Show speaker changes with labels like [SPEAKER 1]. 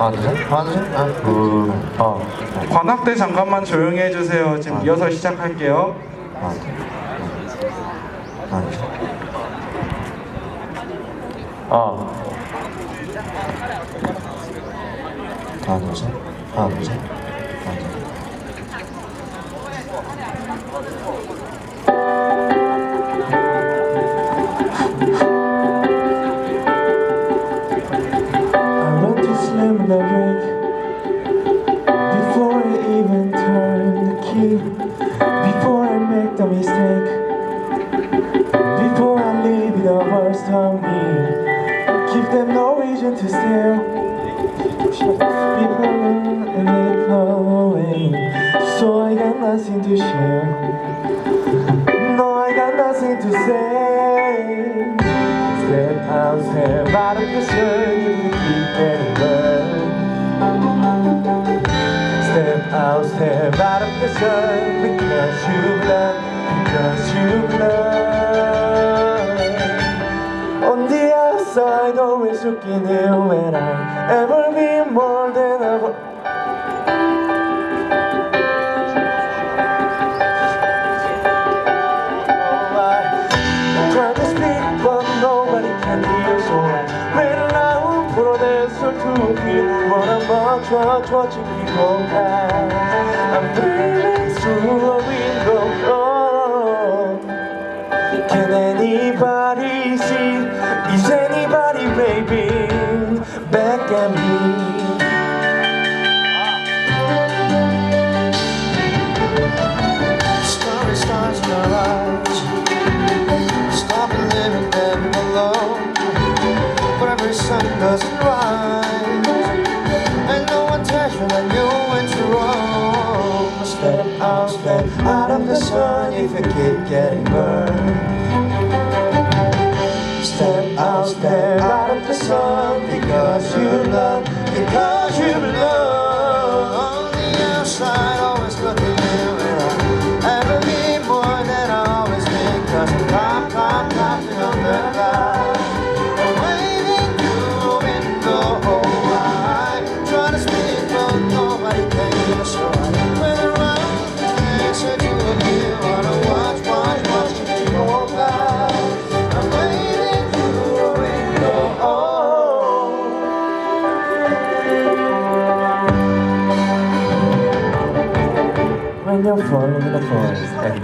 [SPEAKER 1] 하나 둘 셋. 하나 둘 셋. 하나 둘. 어.
[SPEAKER 2] 관악대 잠깐만 조용히 해주세요. 지금
[SPEAKER 1] 아.
[SPEAKER 2] 이어서 시작할게요.
[SPEAKER 1] 하나 둘. 하나 둘 셋. 어. 하나 둘 셋. 하나 둘 셋. 하나 둘 셋.
[SPEAKER 3] Reason to stay People and flow So I got nothing to share. No, I got nothing to say. Step out, step out of the sun if you keep getting burned. Step out, step out of the sun because you love, because you love. Always looking in when I ever be more than ever. Watch, watching people pass. I'm breathing through a window. Oh, can anybody
[SPEAKER 1] went wrong. Step out, step out of the sun if you keep getting burned. Step out, step out of the sun because you love, because you love. On the outside, always looking in ever more than I always I'm the. wonderful, the floor.